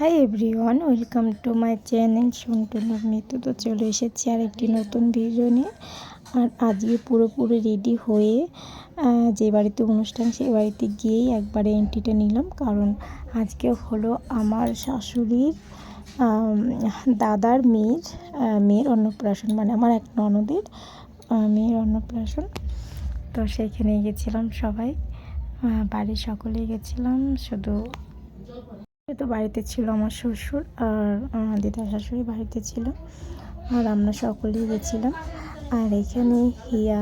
Hi everyone welcome to my channel সন্টুনার মৃত্যু তো চলে এসেছি আর একটি নতুন ভিডিও নিয়ে। আর আজকে পুরোপুরি রেডি হয়ে যে বাড়িতে অনুষ্ঠান, সেই বাড়িতে গিয়েই একবারে এন্ট্রিটা নিলাম। কারণ আজকে হলো আমার শাশুড়ির দাদার মেয়ের মেয়ের অন্নপ্রাশন মানে আমার এক ননদের মেয়ের অন্নপ্রাশন। তো সেইখানে গেছিলাম সবাই। বাড়ির সকলেই গেছিলাম, শুধু তো বাড়িতে ছিল আমার শ্বশুর আর আমার দিদা শাশুড়ি বাড়িতে ছিল আর আমরা সকলেই গেছিলাম। আর এখানে হিয়া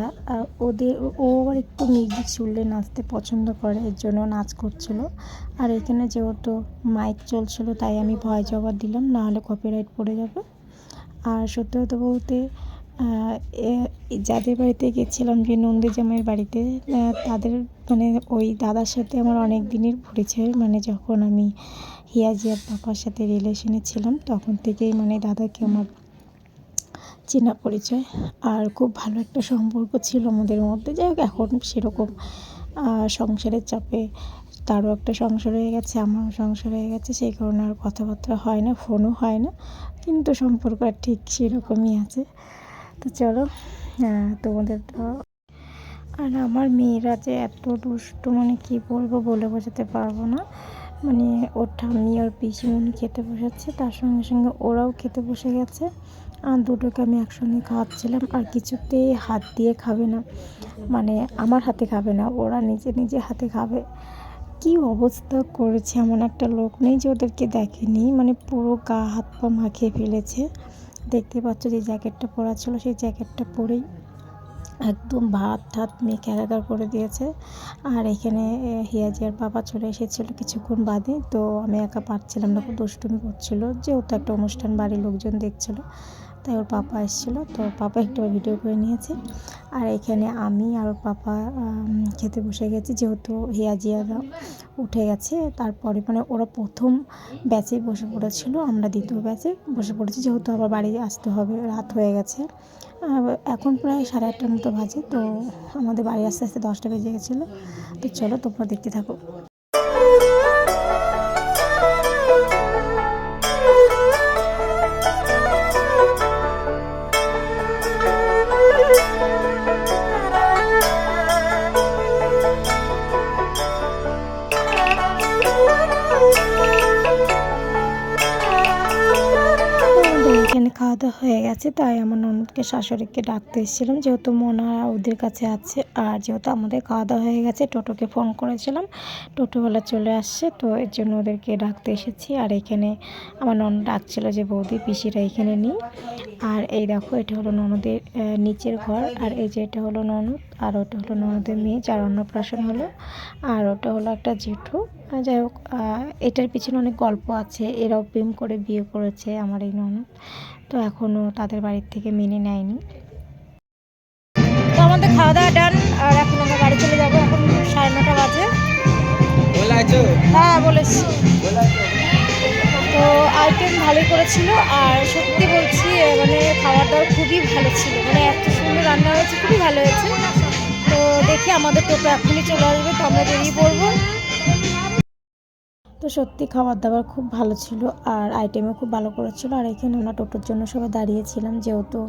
ওদের, ও আবার একটু মিউজিক শুনলে নাচতে পছন্দ করে, এর জন্য নাচ করছিল। আর এখানে যেহেতু মাইক চলছিল, তাই আমি ভয় জবাব দিলাম নাহলে কপিরাইট পড়ে যাবে। আর সত্যি কথা বলতে যাদের বাড়িতে গেছিলাম, যে নন্দী জামাইয়ের বাড়িতে তাদের মানে ওই দাদার সাথে আমার অনেক দিনের পরিচয়। মানে যখন আমি হিয়াজিয়ার পাপার সাথে রিলেশনে ছিলাম, তখন থেকেই মানে দাদাকে আমার চেনা পরিচয় আর খুব ভালো একটা সম্পর্ক ছিল আমাদের মধ্যে। যাই হোক, এখন সেরকম সংসারের চাপে তারও একটা সংসার হয়ে গেছে, আমারও সংসার হয়ে গেছে, সেই কারণে আর কথাবার্তা হয় না ফোনও হয় না, কিন্তু সম্পর্ক আর ঠিক সেরকমই আছে। তো চলো তোমাদের তো আর আমার মেয়েরা যে এত দুষ্টু মানে কি বলব বলে বোঝাতে পারব না। মানে ওর ঠাম্মি আর পিসিমণি খেতে বসেছে, তার সঙ্গে সঙ্গে ওরাও খেতে বসে গেছে। আর দুটোকে আমি একসঙ্গে খাওয়াচ্ছিলাম, আর কিছুতেই হাত দিয়ে খাবে না। মানে আমার হাতে খাবে না, ওরা নিজে নিজে হাতে খাবে। কি অবস্থা করেছে এমন একটা লোক নেই যে ওদেরকে দেখেনি? মানে পুরো গা হাত পা মাখিয়ে ফেলেছে। দেখতে পাচ্ছ যে জ্যাকেটটা পরা ছিল, সেই জ্যাকেটটা পরেই একদম ভাত ঠাত মেখে একাকার করে দিয়েছে। আর এখানে হিয়াজিয়ার বাবা চলে এসেছিল কিছুক্ষণ বাদে। তো আমি একা পারছিলাম না, খুব দুষ্টুমি করছিল। যেহেতু একটা অনুষ্ঠান, বাড়ির লোকজন দেখছিল। তাই ওর পাপা এসেছিল। তো পাপা একটু ভিডিও করে নিয়েছে। আর এখানে আমি আর ওর পাপা খেতে বসে গেছি। যেহেতু হেয়া হিয়াজিয়ারা উঠে গেছে, তারপরে মানে ওরা প্রথম ব্যাচে বসে পড়েছিল, আমরা দ্বিতীয় ব্যাচে বসে পড়েছি। যেহেতু আবার বাড়ি আসতে হবে, রাত হয়ে গেছে। এখন প্রায় সাড়ে আটটার মতো বাজে, তো আমাদের বাড়ি আস্তে আস্তে দশটা বেজে গেছিল। তো চলো তোমরা দেখতে থাকো। খাওয়া হয়ে গেছে, তাই আমার ননদকে, শাশুড়িকে ডাকতে এসেছিলাম। যেহেতু মোনা ওদের কাছে আছে, আর যেহেতু আমাদের খাওয়া দাওয়া হয়ে গেছে, টোটোকে ফোন করেছিলাম। টোটোওয়ালা চলে আসছে, তো এর জন্য ওদেরকে ডাকতে এসেছি। আর এখানে আমার ননদ ডাকছিল যে, বৌদি, পিসিরা এখানে নিই। আর এই দেখো, এটা হলো ননদের নিচের ঘর। আর এই যে এটা হলো ননদ, আর ওটা হলো ননদের মেয়ে, যার অন্নপ্রাশন হলো। আর ওটা হলো একটা জেঠু। যাই হোক এটার পিছনে অনেক গল্প আছে, এরাও প্রেম করে বিয়ে করেছে আমার এই ননদ। তো এখনও তাদের বাড়ির থেকে মেনে নেয়নি। তো আমাদের খাওয়া দাওয়া ডান আর এখন আমরা বাড়ি চলে যাব। এখন সাড়ে নটা বাজে। হ্যাঁ বলেছি তো আইটেম ভালোই করেছিল আর সত্যি বলছি মানে খাবার দাবার খুবই ভালো ছিল। মানে এত সুন্দর রান্না হয়েছে খুবই ভালো হয়েছে। তো দেখি আমাদের টোটো এখনই চলে আসবে তো আমরা বেরিয়ে পড়ব। তো সত্যি খাবার দাবার খুব ভালো ছিল আর আইটেমও খুব ভালো করেছিল। আর এখানে আমরা টোটোর জন্য সবাই দাঁড়িয়েছিলাম, যেহেতু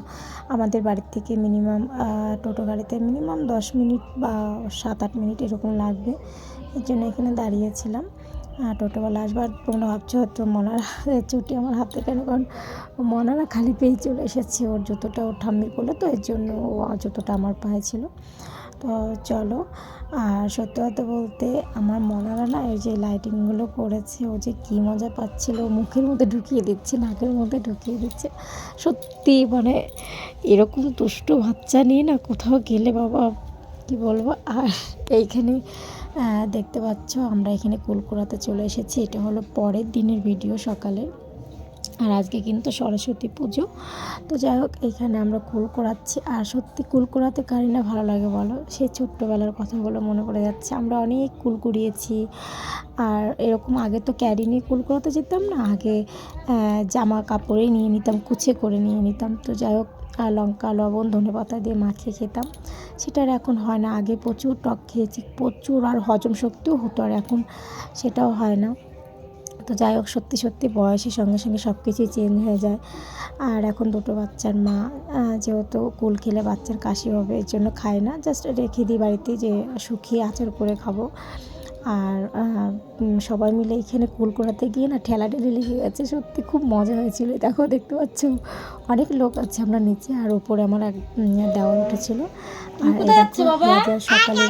আমাদের বাড়ির থেকে মিনিমাম টোটো গাড়িতে মিনিমাম দশ মিনিট বা সাত আট মিনিট এরকম লাগবে। এর জন্য এখানে দাঁড়িয়েছিলাম। আর টোটোওয়ালা আসবার তোমরা ভাবছ হয়তো মনার চুটি আমার হাতে কেন? কারণ মনারা খালি পেয়ে চলে এসেছে, ওর জুতোটা ওর ঠাম্মির করল তো এর জন্য ও জুতোটা আমার পায়ে ছিল। তো চলো। আর সত্যি কথা বলতে আমার মনে মনারা না, এই যে লাইটিংগুলো করেছে, ও যে কী মজা পাচ্ছিল মুখের মধ্যে ঢুকিয়ে দিচ্ছে, নাকের মধ্যে ঢুকিয়ে দিচ্ছে। সত্যি মানে এরকম দুষ্ট বাচ্চা নিয়ে না কোথাও গেলে বাবা, কি বলব? আর এইখানে দেখতে পাচ্ছ, আমরা এখানে কুলকুড়াতে চলে এসেছি। এটা হলো পরের দিনের ভিডিও সকালে। আর আজকে কিন্তু সরস্বতী পুজো। তো যাই হোক, এখানে আমরা কুল করাচ্ছি আর সত্যি কুল করাতে কারি না ভালো লাগে বলো? সেই ছোট্টোবেলার কথাগুলো মনে পড়ে যাচ্ছে। আমরা অনেক কুল কুড়িয়েছি। আর এরকম আগে তো ক্যারি নিয়ে কুল করাতে যেতাম না, আগে জামা কাপড়ে নিয়ে নিতাম, কুচে করে নিয়ে নিতাম। তো যাই হোক আর লঙ্কা, লবণ, ধনে পাতা দিয়ে মাখিয়ে খেতাম। সেটা আর এখন হয় না। আগে প্রচুর টক খেয়েছি, প্রচুর আর হজম শক্তিও হতো আর এখন সেটাও হয় না। তো যাই হোক সত্যি সত্যি বয়সের সঙ্গে সঙ্গে সব কিছুই চেঞ্জ হয়ে যায়। আর এখন দুটো বাচ্চার মা যেহেতু কুল খেলে বাচ্চার কাশি হবে এর জন্য খায় না। জাস্ট রেখে দিই বাড়িতে যে শুকিয়ে আচার করে খাব। আর সবাই মিলে এখানে কুল করাতে গিয়ে না ঠেলাঠেলি লেগে গেছে। সত্যি খুব মজা হয়েছিল। দেখো দেখতে পাচ্ছ অনেক লোক আছে আমরা নিচে আর উপরে আমার এক দেওয়াল উঠেছিল। আর সকালে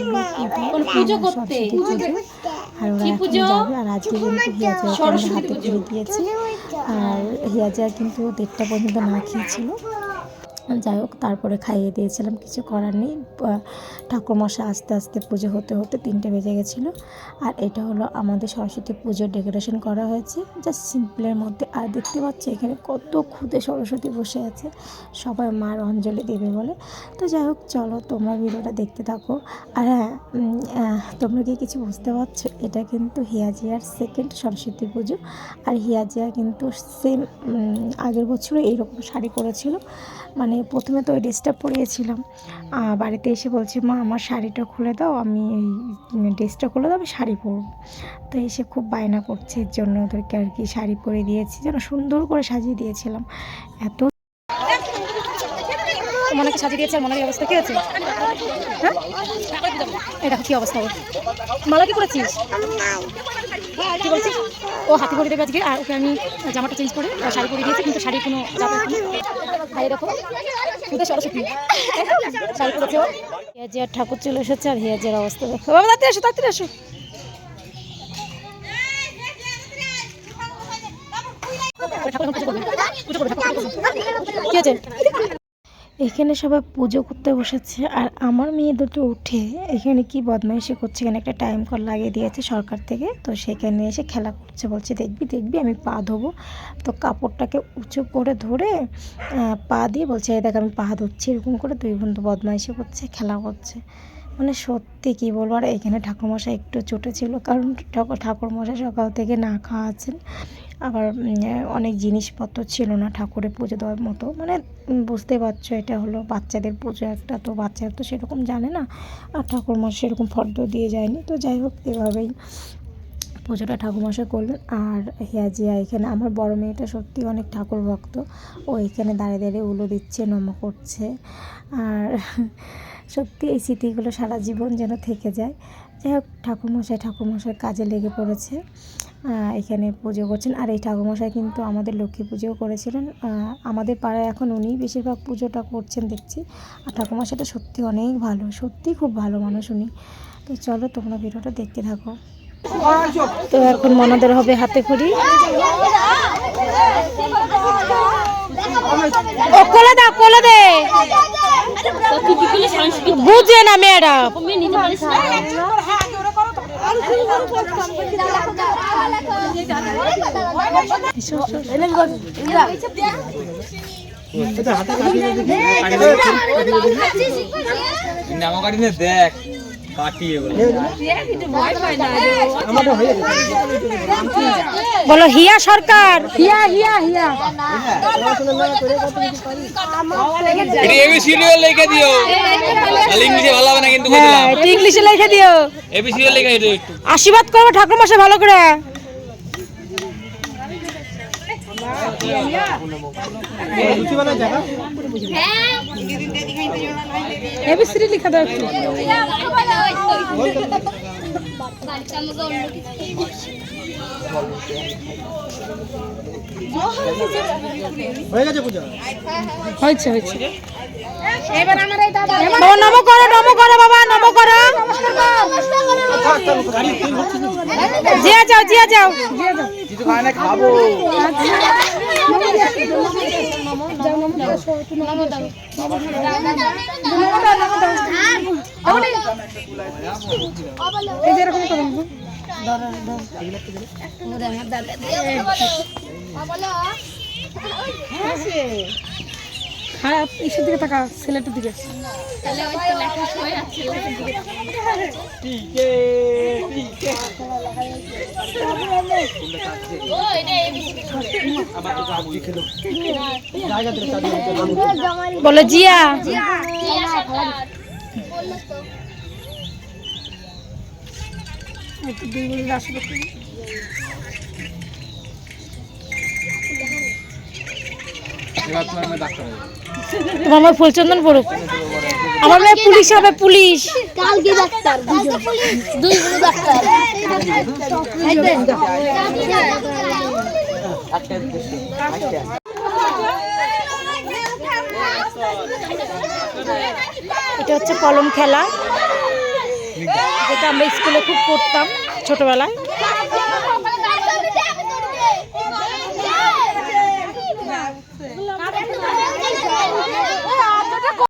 আর ওরা এখন যাবে আর আজকে কিন্তু হিয়াজা হাতে করে দিয়েছি। আর হিয়াজা কিন্তু দেড়টা পর্যন্ত না খেয়েছিল। যাই হোক, তারপরে খাইয়ে দিয়েছিলাম, কিছু করার নেই। ঠাকুরমশা আস্তে আস্তে পুজো হতে হতে তিনটে বেজে গেছিল। আর এটা হলো আমাদের সরস্বতী পুজোর ডেকোরেশন করা হয়েছে। জাস্ট সিম্পলের মধ্যে। আর দেখতে পাচ্ছি এখানে কত খুদে সরস্বতী বসে আছে। সবাই মার অঞ্জলি দেবে বলে। তো যাই হোক, চলো তোমরা ভিডিওটা দেখতে থাকো। আর হ্যাঁ তোমরা কি কিছু বুঝতে পারছ? এটা কিন্তু হিয়াজিয়ার সেকেন্ড সরস্বতী পুজো। আর হিয়াজিয়া কিন্তু সেম আগের বছরও এইরকম শাড়ি পরেছিল মানে প্রথমে তো ওই ড্রেসটা পরিয়েছিলাম। বাড়িতে এসে বলছে, মা, আমার শাড়িটা খুলে দাও, আমি এই ড্রেসটা খুলে দাও, আমি শাড়ি পরবো। তো এসে খুব বায়না করছে, এর জন্য ওদেরকে আর কি শাড়ি পরে দিয়েছি, যেন সুন্দর করে সাজিয়ে দিয়েছিলাম। এত মনাকে সাজিয়ে দিয়েছে আর মনার অবস্থা কি হয়েছে হ্যাঁ? এই দেখো কি অবস্থা ওর। মালা কি করেছিস কি বলছিস? ও হাতে করে দেবে আজকে আর ওকে আমি জামাটা চেঞ্জ করে শাড়ি পরে দিয়েছি কিন্তু শাড়ির কোনো ভাই দেখো খুদে সরস্বতী? শাড়ি পরেছে ও। হিয়াজিয়ার ঠাকুর চলে এসেছে আর হিয়াজিয়ার অবস্থা দেখো। বাবা তাড়াতাড়ি আসো তাড়াতাড়ি আসো। কি হয়েছে? এখানে সবাই পুজো করতে বসেছে আর আমার মেয়ে দুটো উঠে এখানে কি বদমাইশি করছে এখানে একটা টাইম কল লাগিয়ে দিয়েছে সরকার থেকে। তো সেখানে এসে খেলা করছে, বলছে, দেখবি দেখবি, আমি পা ধোবো। তো কাপড়টাকে উঁচু করে ধরে পা দিয়ে বলছে, এই দেখ, আমি পা ধরছি এরকম করে দুই বন্ধু বদমাইশি করছে, খেলা করছে। মানে সত্যি কি বলব, আর এখানে ঠাকুরমশাই একটু ছোটো ছিল, কারণ ঠাকুর, ঠাকুরমশাই সকাল থেকে না খাওয়া আছেন। আবার অনেক জিনিসপত্র ছিল না ঠাকুরের পুজো দেওয়ার মতো। মানে বুঝতে পারছ এটা হলো বাচ্চাদের পুজো একটা, তো বাচ্চারা তো সেরকম জানে না। আর ঠাকুরমশাই সেরকম ফর্দ দিয়ে যায়নি। তো যাই হোক, এভাবেই পুজোটা ঠাকুরমশাই করলেন। আর হিয়াজিয়া এখানে, আমার বড় মেয়েটা সত্যি অনেক ঠাকুর ভক্ত। ও এখানে দাঁড়িয়ে দাঁড়িয়ে উলো দিচ্ছে, নম করছে। আর সত্যি এই স্মৃতিগুলো সারা জীবন যেন থেকে যায়। যাই হোক, ঠাকুরমশাই ঠাকুরমশাই কাজে লেগে পড়েছে। এখানে পুজো করছেন। আর এই ঠাকুরমশাই কিন্তু আমাদের লক্ষ্মী পুজোও করেছিলেন। আমাদের পাড়ায় এখন উনি বেশিরভাগ পুজোটা করছেন দেখছি। আর ঠাকুরমশাইটা সত্যি অনেক ভালো সত্যি খুব ভালো মানুষ উনি। তো চলো তোমরা ভিডিওটা দেখতে থাকো। তো এখন মনাদের হবে হাতে খড়ি। ও কোলে দাও কোলে দে। বুঝে না মেয়েরা। দেখ বলো হিয়া সরকার। হিয়া হিয়া হিয়া। এবিসিডি লিখে দিও। ইংলিশে ভালো হবে না কিন্তু হ্যাঁ ইংলিশে লিখে দিও। একটু। আশীর্বাদ করব ঠাকুর মশাই ভালো করে। এবিসিডি লিখে দাও একটু হয়েছে হয়েছে। বাবা নম করো নম করো বাবা নম করো। জিয়া যাও জিয়া যাও জিয়া যাও। কিছু খায় না খাব। এই যে এরকম হ্যাঁ ইসের দিকে তাকা ছেলেটার দিকে। বলো জিয়া। দুই মিনিট আসবে তোমার মেয়ে ফুলচন্দন পড়ুক। আমার মেয়ে পুলিশ হবে পুলিশ। কালকে ডাক্তার দুই ডাক্তার। এটা হচ্ছে কলম খেলা। যেটা আমরা স্কুলে খুব করতাম ছোটবেলায়।